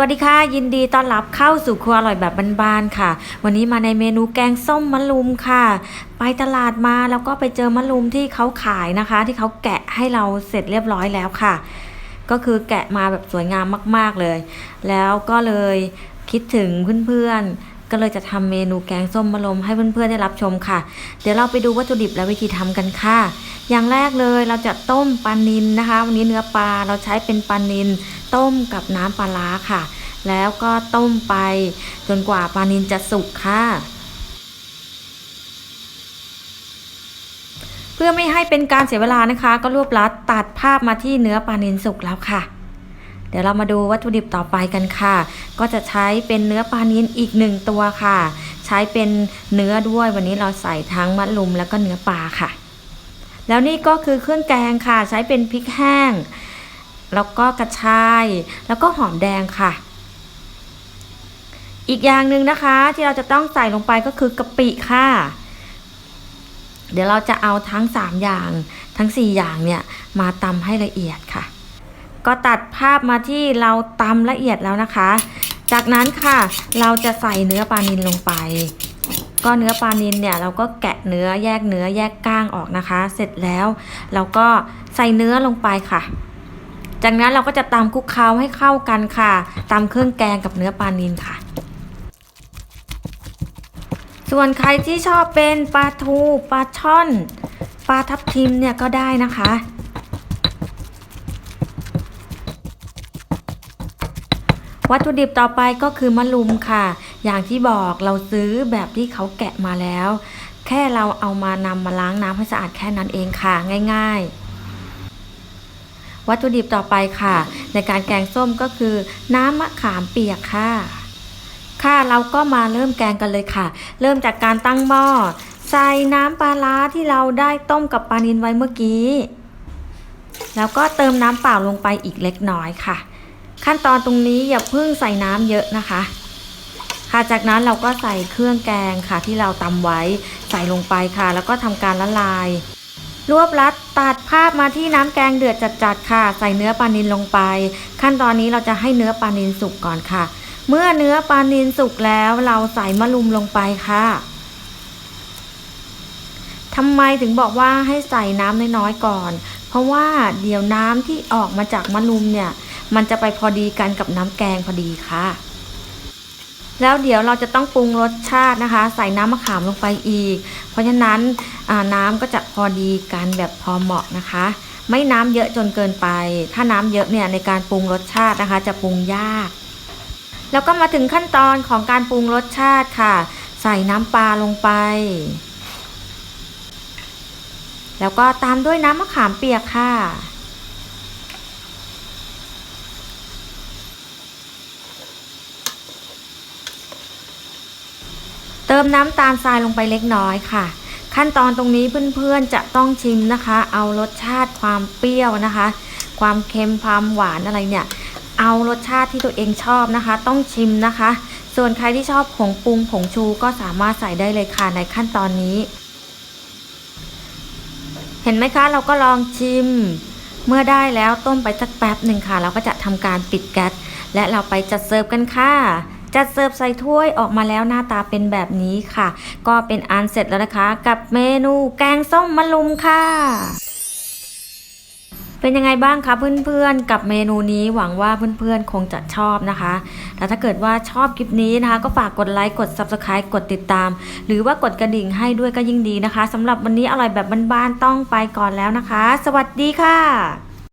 วัสดีค่ะ ยินดีต้อนรับเข้าสู่ครัวอร่อยแบบบ้านๆค่ะ วันนี้มาในเมนูแกงส้มมะลุมค่ะ ไปตลาดมาแล้วก็ไปเจอมะลุมที่เขาขายนะคะ ที่เขาแกะให้เราเสร็จเรียบร้อยแล้วค่ะ ก็คือแกะมาแบบสวยงามมาก ๆเลย แล้วก็เลยคิดถึงเพื่อนๆ ก็เลยจะทำเมนูแกงส้มมะลุมให้เพื่อนๆได้รับชมค่ะ เดี๋ยวเราไปดูวัตถุดิบและวิธีทำกันค่ะ อย่างแรกเลยเราจะต้มปลานินนะคะ วันนี้เนื้อปลาเราใช้เป็นปลานิน ต้มกับน้ำปลาร้าค่ะ แล้วก็ต้มไปจนกว่าปลานินจะสุกค่ะ เพื่อไม่ให้เป็นการเสียเวลานะคะ ก็รวบลัดตัดภาพมาที่เนื้อปลานินสุกแล้วค่ะ เดี๋ยวเรามาดูวัตถุดิบต่อไปกันค่ะ ก็จะใช้เป็นเนื้อปลานินอีกหนึ่งตัวค่ะ ใช้เป็นเนื้อด้วยวันนี้เราใส่ทั้งมะลุมแล้วก็เนื้อปลาค่ะแล้วนี่ก็คือเครื่องแกงค่ะ ใช้เป็นพริกแห้ง แล้วก็กระชาย แล้วก็หอมแดงค่ะ อีกอย่างหนึ่งนะคะที่เราจะต้องใส่ลงไปก็คือกะปิค่ะ เดี๋ยวเราจะเอาทั้ง 3 อย่าง ทั้ง 4 อย่างเนี่ยมาตำให้ละเอียดค่ะ ก็ตัดภาพมาที่เราตำละเอียดแล้วนะคะ จากนั้นค่ะเราจะใส่เนื้อปลานินลงไปก็เนื้อปลานินเนี่ยเราก็แกะเนื้อแยกเนื้อแยกก้างออกนะคะ เสร็จแล้วเราก็ใส่เนื้อลงไปค่ะ จากนั้นเราก็จะตำคลุกเคล้าให้เข้ากันค่ะตำเครื่องแกงกับเนื้อปลานินค่ะ ส่วนใครที่ชอบเป็นปลาทูปลาช่อนปลาทับทิมเนี่ยก็ได้นะคะวัตถุดิบต่อไปก็คือมะลุมค่ะ อย่างที่บอกเราซื้อแบบที่เขาแกะมาแล้ว แค่เราเอามานำมาล้างน้ำให้สะอาดแค่นั้นเองค่ะ ง่าย ๆ วัตถุดิบต่อไปค่ะ ในการแกงส้มก็คือ น้ำมะขามเปียกค่ะ ค่ะเราก็มาเริ่มแกงกันเลยค่ะ เริ่มจากการตั้งหม้อใส่น้ำปลาร้าที่เราได้ต้มกับปลานินไว้เมื่อกี้ แล้วก็เติมน้ำเปล่าลงไปอีกเล็กน้อยค่ะ ขั้นตอนตรงนี้อย่าเพิ่งใส่น้ำเยอะนะคะ ค่ะจากนั้นเราก็ใส่เครื่องแกงค่ะที่เราตำไว้ใส่ลงไปค่ะ แล้วก็ทำการละลาย รวบรัดตัดภาพมาที่น้ำแกงเดือดจัดๆค่ะ ใส่เนื้อปลานินลงไป ขั้นตอนนี้เราจะให้เนื้อปลานินสุกก่อนค่ะ เมื่อเนื้อปลานินสุกแล้วเราใส่มะลุมลงไปค่ะทำไมถึงบอกว่าให้ใส่น้ำน้อยๆก่อน เพราะว่าเดี๋ยวน้ำที่ออกมาจากมะลุมเนี่ย มันจะไปพอดีกันกับน้ำแกงพอดีค่ะ แล้วเดี๋ยวเราจะต้องปรุงรสชาตินะคะ ใส่น้ำมะขามลงไปอีก เพราะฉะนั้น น้ำก็จะพอดีกันแบบพอเหมาะนะคะ ไม่น้ำเยอะจนเกินไป ถ้าน้ำเยอะเนี่ยในการปรุงรสชาตินะคะ จะปรุงยาก แล้วก็มาถึงขั้นตอนของการปรุงรสชาติค่ะ ใส่น้ำปลาลงไป แล้วก็ตามด้วยน้ำมะขามเปียกค่ะเติมน้ำตาลทรายลงไปเล็กน้อยค่ะ ขั้นตอนตรงนี้เพื่อนๆจะต้องชิมนะคะ เอารสชาติความเปรี้ยวนะคะ ความเค็มความหวานอะไรเนี่ย เอารสชาติที่ตัวเองชอบนะคะ ต้องชิมนะคะ ส่วนใครที่ชอบผงปรุงผงชูก็สามารถใส่ได้เลยค่ะในขั้นตอนนี้ เห็นไหมคะ เราก็ลองชิม เมื่อได้แล้วต้มไปสักแป๊บหนึ่งค่ะ เราก็จะทำการปิดแก๊สและเราไปจัดเสิร์ฟกันค่ะ จัดเสิร์ฟใส่ถ้วยออกมาแล้วหน้าตาเป็นแบบนี้ค่ะ ก็เป็นอันเสร็จแล้วนะคะ กับเมนูแกงส้มมะลุมค่ะเป็นยังไงบ้างคะเพื่อนๆ กับเมนูนี้หวังว่าเพื่อนๆ คงจะชอบนะคะ แล้วถ้าเกิดว่าชอบคลิปนี้นะคะ ก็ฝากกดไลค์กด Subscribe กดติดตาม หรือว่ากดกระดิ่งให้ด้วยก็ยิ่งดีนะคะสำหรับวันนี้อร่อยแบบบ้านๆต้องไปก่อนแล้วนะคะ สวัสดีค่ะ